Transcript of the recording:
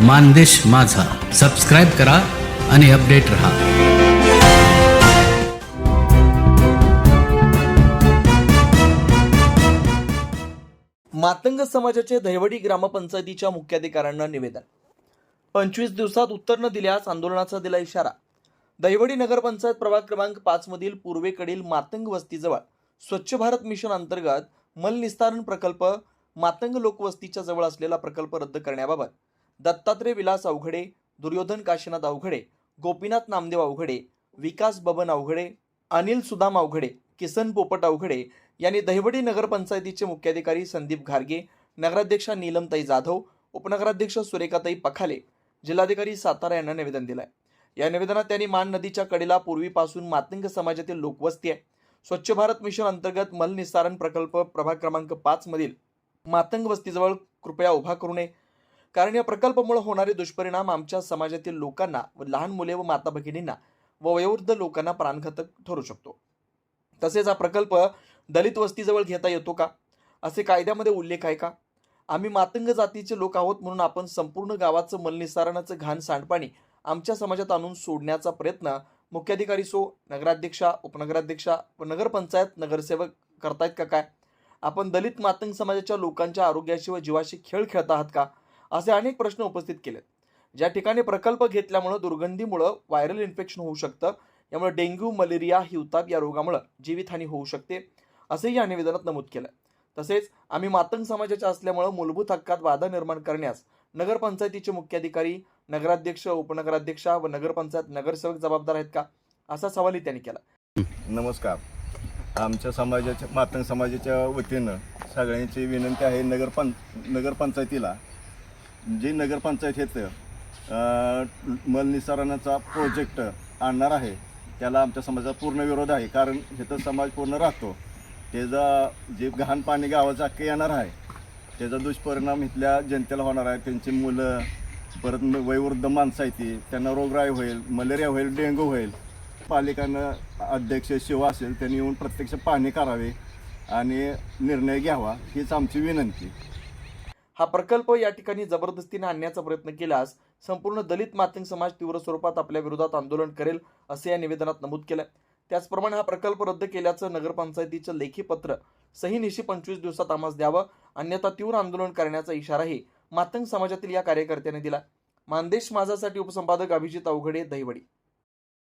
मानदेश माझा. सबस्क्राईब करा आणि अपडेट रहा. मातंग समाजाचे दहिवडी ग्रामपंचायतीच्या मुख्याधिकाऱ्यांना निवेदन. पंचवीस दिवसात उत्तर न दिल्यास आंदोलनाचा दिला इशारा. दहिवडी नगरपंचायत प्रभाग क्रमांक पाच मधील पूर्वेकडील मातंग वस्तीजवळ स्वच्छ भारत मिशन अंतर्गत मलनिस्तारण प्रकल्प मातंग लोकवस्तीच्या जवळ असलेला प्रकल्प रद्द करण्याबाबत दत्तात्रय विलास अवघडे दुर्योधन काशीनाथ अवघडे गोपीनाथ नामदेव अवघडे विकास बबन अवघडे अनिल सुदाम अवघडे किसन पोपट अवघडे यांनी दहिवडी नगरपंचायतीचे मुख्याधिकारी संदीप घारगे नगराध्यक्षा नीलमताई जाधव उपनगराध्यक्ष सुरेखाताई पखाले जिल्हाधिकारी सातारा यांना निवेदन दिलं आहे या निवेदनात त्यांनी मान नदीच्या कडेला पूर्वीपासून मातंग समाजातील लोकवस्ती आहे. स्वच्छ भारत मिशन अंतर्गत मलनिस्सारण प्रकल्प प्रभाग क्रमांक पाचमधील मातंग वस्तीजवळ कृपया उभा करू नये. कारण या प्रकल्पामुळे होणारे दुष्परिणाम आमच्या समाजातील लोकांना व लहान मुले व माता भगिनींना व वयोवृद्ध लोकांना प्राणघातक ठरू शकतो. तसेच हा प्रकल्प दलित वस्तीजवळ घेता येतो का? असे कायद्यामध्ये उल्लेख आहे का? आम्ही मातंग जातीचे लोक आहोत म्हणून आपण संपूर्ण गावाचं मलनिसारणाचं घाण सांडपाणी आमच्या समाजात आणून सोडण्याचा प्रयत्न मुख्याधिकारी सो नगराध्यक्षा उपनगराध्यक्षा व नगरपंचायत नगरसेवक करतायत का काय? आपण दलित मातंग समाजाच्या लोकांच्या आरोग्याशी व जीवाशी खेळ खेळत आहात का? असे अनेक प्रश्न उपस्थित केलेत. ज्या ठिकाणी प्रकल्प घेतल्यामुळं दुर्गंधीमुळं व्हायरल इन्फेक्शन होऊ शकतं. यामुळे डेंग्यू मलेरिया हिवताप या रोगामुळे जीवितहानी होऊ शकते असंही या निवेदनात नमूद केलं तसेच आम्ही मातंग समाजाच्या असल्यामुळं मूलभूत हक्कात बाधा निर्माण करण्यास नगरपंचायतीचे मुख्याधिकारी नगराध्यक्ष उपनगराध्यक्षा व नगरपंचायत नगरसेवक जबाबदार आहेत का असा सवालही त्यांनी केला. नमस्कार. आमच्या समाजाच्या मातंग समाजाच्या वतीनं सगळ्यांची विनंती आहे नगरपं नगरपंचायतीला जे नगरपंचायत येतं मलनिसारणाचा प्रोजेक्ट आणणार आहे त्याला आमच्या समाजाचा पूर्ण विरोध आहे कारण इथं समाज पूर्ण राहतो. त्याचा जे घाण पाणी गावाचं अख्खं येणार आहे त्याचा दुष्परिणाम इथल्या जनतेला होणार आहे. त्यांची मुलं परत वयोवृद्ध माणसं आहे ती त्यांना रोगराई होईल मलेरिया होईल डेंगू होईल. पालिकानं अध्यक्ष शिवा असेल त्यांनी येऊन प्रत्यक्ष पाहणी करावी आणि निर्णय घ्यावा हीच आमची विनंती. हा प्रकल्प या ठिकाणी जबरदस्तीने आणण्याचा प्रयत्न केल्यास संपूर्ण दलित मातंग समाज तीव्र स्वरूपात आपल्या विरोधात आंदोलन करेल असे या निवेदनात नमूद केलं त्याचप्रमाणे हा प्रकल्प रद्द केल्याचं नगरपंचायतीचं लेखी पत्र सही निशी पंचवीस दिवसात आम्हास द्यावं अन्यथा तीव्र आंदोलन करण्याचा इशाराही मातंग समाजातील या कार्यकर्त्याने दिला मानदेश माझासाठी उपसंपादक अभिजित अवघडे दहिवडी.